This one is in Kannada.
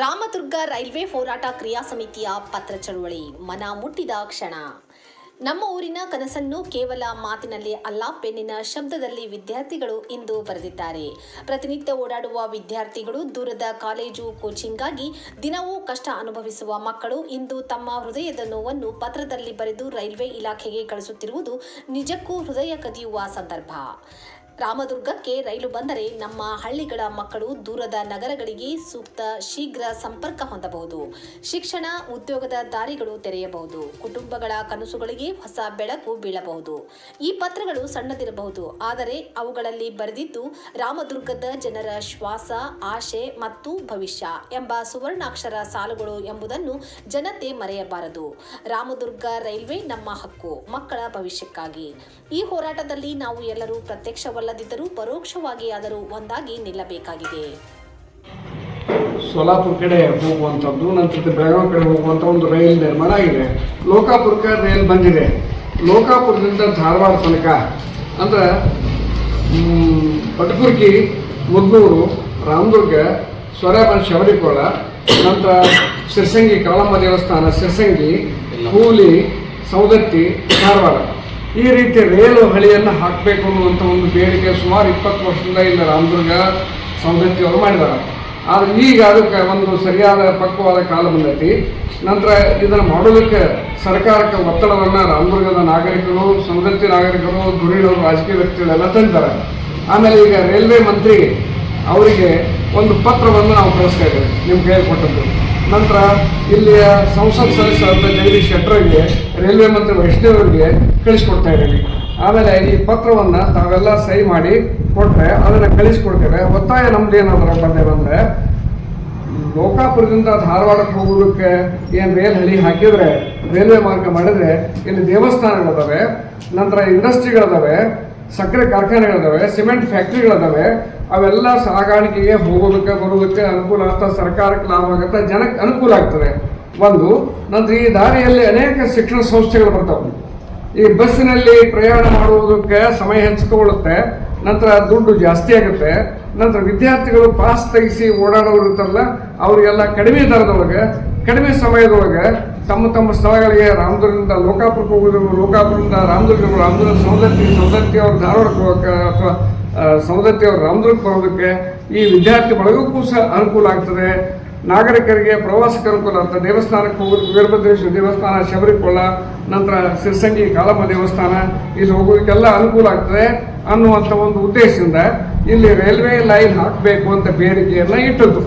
ರಾಮದುರ್ಗ ರೈಲ್ವೆ ಹೋರಾಟ ಕ್ರಿಯಾ ಸಮಿತಿಯ ಪತ್ರ ಚಳುವಳಿ ಮನ ಮುಟ್ಟಿದ ಕ್ಷಣ. ನಮ್ಮ ಊರಿನ ಕನಸನ್ನು ಕೇವಲ ಮಾತಿನಲ್ಲಿ ಅಲ್ಲ, ಪೆನ್ನಿನ ಶಬ್ದದಲ್ಲಿ ವಿದ್ಯಾರ್ಥಿಗಳು ಇಂದು ಬರೆದಿದ್ದಾರೆ. ಪ್ರತಿನಿತ್ಯ ಓಡಾಡುವ ವಿದ್ಯಾರ್ಥಿಗಳು ದೂರದ ಕಾಲೇಜು ಕೋಚಿಂಗ್ಗಾಗಿ ದಿನವೂ ಕಷ್ಟ ಅನುಭವಿಸುವ ಮಕ್ಕಳು ಇಂದು ತಮ್ಮ ಹೃದಯದ ನೋವನ್ನು ಪತ್ರದಲ್ಲಿ ಬರೆದು ರೈಲ್ವೆ ಇಲಾಖೆಗೆ ಕಳಿಸುತ್ತಿರುವುದು ನಿಜಕ್ಕೂ ಹೃದಯ ಕದಿಯುವ ಸಂದರ್ಭ. ರಾಮದುರ್ಗಕ್ಕೆ ರೈಲು ಬಂದರೆ ನಮ್ಮ ಹಳ್ಳಿಗಳ ಮಕ್ಕಳು ದೂರದ ನಗರಗಳಿಗೆ ಸೂಕ್ತ ಶೀಘ್ರ ಸಂಪರ್ಕ ಹೊಂದಬಹುದು. ಶಿಕ್ಷಣ, ಉದ್ಯೋಗದ ದಾರಿಗಳು ತೆರೆಯಬಹುದು. ಕುಟುಂಬಗಳ ಕನಸುಗಳಿಗೆ ಹೊಸ ಬೆಳಕು ಬೀಳಬಹುದು. ಈ ಪತ್ರಗಳು ಸಣ್ಣದಿರಬಹುದು, ಆದರೆ ಅವುಗಳಲ್ಲಿ ಬರೆದಿದ್ದು ರಾಮದುರ್ಗದ ಜನರ ಶ್ವಾಸ, ಆಶೆ ಮತ್ತು ಭವಿಷ್ಯ ಎಂಬ ಸುವರ್ಣಾಕ್ಷರ ಸಾಲುಗಳು ಎಂಬುದನ್ನು ಜನತೆ ಮರೆಯಬಾರದು. ರಾಮದುರ್ಗ ರೈಲ್ವೆ ನಮ್ಮ ಹಕ್ಕು, ಮಕ್ಕಳ ಭವಿಷ್ಯಕ್ಕಾಗಿ. ಈ ಹೋರಾಟದಲ್ಲಿ ನಾವು ಎಲ್ಲರೂ ಪ್ರತ್ಯಕ್ಷವಲ್ಲದಿದ್ದರೂ ಪರೋಕ್ಷವಾಗಿ ಆದರೂ ಒಂದಾಗಿ ನಿಲ್ಲಬೇಕಾಗಿದೆ. ಸೋಲಾಪುರ ಕಡೆ ಹೋಗುವಂಥದ್ದು ನಂತರ ಬೆಳಗಾವಿ ಕಡೆ ಹೋಗುವಂಥ ಒಂದು ರೈಲ್ ನಿರ್ಮಾಣ ಆಗಿದೆ. ಲೋಕಾಪುರಕ್ಕೆ ರೈಲ್ ಬಂದಿದೆ. ಲೋಕಾಪುರದಿಂದ ಧಾರವಾಡ ತನಕ, ಅಂದ್ರೆ ಪಟಕುರ್ಕಿ ಮುದ್ನೂರು ರಾಮದುರ್ಗ ಸ್ವರಬನ್ ಶಬರಿಕೋಳ, ನಂತರ ಸಿರ್ಸಂಗಿ ಕಾಳಮ್ಮ ದೇವಸ್ಥಾನ, ಸಿರ್ಸಂಗಿ ಹೂಲಿ ಸೌದತ್ತಿ ಧಾರವಾಡ. ಈ ರೀತಿ ರೈಲು ಹಳಿಯನ್ನು ಹಾಕಬೇಕು ಅನ್ನುವಂಥ ಒಂದು ಬೇಡಿಕೆ ಸುಮಾರು ಇಪ್ಪತ್ತು ವರ್ಷದಿಂದ ಇಲ್ಲ ರಾಮದುರ್ಗ ಸೌದತ್ತಿ ಅವರು ಮಾಡಿದ್ದಾರೆ. ಆದರೆ ಈಗ ಅದಕ್ಕೆ ಒಂದು ಸರಿಯಾದ ಪಕ್ವವಾದ ಕಾಲ ಬಂದೈತಿ. ನಂತರ ಇದನ್ನು ಮಾಡೋದಕ್ಕೆ ಸರ್ಕಾರಕ್ಕೆ ಒತ್ತಡವನ್ನು ರಾಮದುರ್ಗದ ನಾಗರಿಕರು, ಸೌದತ್ತಿ ನಾಗರಿಕರು ಧುರೀಣರು ರಾಜಕೀಯ ವ್ಯಕ್ತಿಗಳೆಲ್ಲ ತಂದಿದ್ದಾರೆ. ಆಮೇಲೆ ಈಗ ರೈಲ್ವೆ ಮಂತ್ರಿ ಅವರಿಗೆ ಒಂದು ಪತ್ರವನ್ನು ನಾವು ಕಳಿಸ್ತಾ ಇದ್ದೇವೆ ನಿಮ್ಮ ಹೇಳ್ಕೊಟ್ಟದ್ದು. ಕೊಟ್ಟದ್ದು ನಂತರ ಇಲ್ಲಿಯ ಸಂಸತ್ ಸದಸ್ಯರಾದ ಜಗದೀಶ್ ಶೆಟ್ಟರ್ಗೆ ರೈಲ್ವೆ ಮಂತ್ರಿ ವೈಷ್ಣವರಿಗೆ ಕಳಿಸ್ಕೊಡ್ತಾ ಇದ್ದೀವಿ. ಆಮೇಲೆ ಈ ಪತ್ರವನ್ನು ತಾವೆಲ್ಲ ಸಹಿ ಮಾಡಿ ಕೊಟ್ಟರೆ ಅದನ್ನು ಕಳಿಸ್ಕೊಡ್ತೇವೆ. ಒತ್ತಾಯ ನಮ್ದು ಏನಾದರೂ ಬಂದೇವಂದರೆ ಲೋಕಾಪುರದಿಂದ ಧಾರವಾಡಕ್ಕೆ ಹೋಗೋದಕ್ಕೆ ಏನು ರೈಲ್ ಹಳಿ ಹಾಕಿದರೆ ರೈಲ್ವೆ ಮಾರ್ಗ ಮಾಡಿದ್ರೆ ಇಲ್ಲಿ ದೇವಸ್ಥಾನಗಳಿದಾವೆ, ನಂತರ ಇಂಡಸ್ಟ್ರಿಗಳಿದಾವೆ, ಸಕ್ಕರೆ ಕಾರ್ಖಾನೆಗಳಿದಾವೆ, ಸಿಮೆಂಟ್ ಫ್ಯಾಕ್ಟ್ರಿಗಳಿದಾವೆ, ಅವೆಲ್ಲ ಸಾಗಾಣಿಕೆಗೆ ಹೋಗೋದಕ್ಕೆ, ಬರೋದಕ್ಕೆ ಅನುಕೂಲ ಆಗ್ತಾ, ಸರ್ಕಾರಕ್ಕೆ ಲಾಭ ಆಗುತ್ತೆ, ಜನಕ್ಕೆ ಅನುಕೂಲ ಆಗ್ತದೆ. ಒಂದು, ನಂತರ ಈ ದಾರಿಯಲ್ಲಿ ಅನೇಕ ಶಿಕ್ಷಣ ಸಂಸ್ಥೆಗಳು ಬರ್ತಾವೆ. ಈ ಬಸ್ಸಿನಲ್ಲಿ ಪ್ರಯಾಣ ಮಾಡುವುದಕ್ಕೆ ಸಮಯ ಹೆಚ್ಚಿಕೊಳ್ಳುತ್ತೆ ನಂತರ ದುಡ್ಡು ಜಾಸ್ತಿ ಆಗುತ್ತೆ, ನಂತರ ವಿದ್ಯಾರ್ಥಿಗಳು ಪಾಸ್ ತೆಗೆಸಿ ಓಡಾಡೋರು ಇರ್ತಾರಲ್ಲ, ಅವರಿಗೆಲ್ಲ ಕಡಿಮೆ ದರದೊಳಗೆ, ಕಡಿಮೆ ಸಮಯದೊಳಗೆ ತಮ್ಮ ತಮ್ಮ ಸ್ಥಳಗಳಿಗೆ ರಾಮದುರ್ಗದಿಂದ ಲೋಕಾಪುರಕ್ಕೆ ಹೋಗೋದು ಲೋಕಾಪುರದಿಂದ ರಾಮದುರ್ಗ ರಾಮದುರ್ಗ ಸೌದತ್ತಿ ಸೌದತ್ತಿ ಅವ್ರ ಧಾರವಾಡಕ್ಕೆ ಹೋಗೋಕ್ಕೆ ಅಥವಾ ಸೌದತ್ತಿ ಅವ್ರ ರಾಮದುರ್ಗಕ್ಕೆ ಹೋಗೋದಕ್ಕೆ ಈ ವಿದ್ಯಾರ್ಥಿ ಬಳಗಕ್ಕೂ ಸಹ ಅನುಕೂಲ ಆಗ್ತದೆ. ನಾಗರಿಕರಿಗೆ ಪ್ರವಾಸಕ್ಕೆ ಅನುಕೂಲ ಅಂತ ದೇವಸ್ಥಾನಕ್ಕೆ ಹೋಗೋದು, ವೀರಭದ್ರೇಶ್ವರ ದೇವಸ್ಥಾನ ಶಬರಿಕೊಳ್ಳ ನಂತರ ಸಿರ್ಸಂಗಿ, ಕಾಲಮ್ಮ ದೇವಸ್ಥಾನ, ಇಲ್ಲಿ ಹೋಗೋದಕ್ಕೆಲ್ಲ ಅನುಕೂಲ ಆಗ್ತದೆ ಅನ್ನುವಂಥ ಒಂದು ಉದ್ದೇಶದಿಂದ ಇಲ್ಲಿ ರೈಲ್ವೆ ಲೈನ್ ಹಾಕಬೇಕು ಅಂತ ಬೇಡಿಕೆಯನ್ನು ಇಟ್ಟದ್ದು.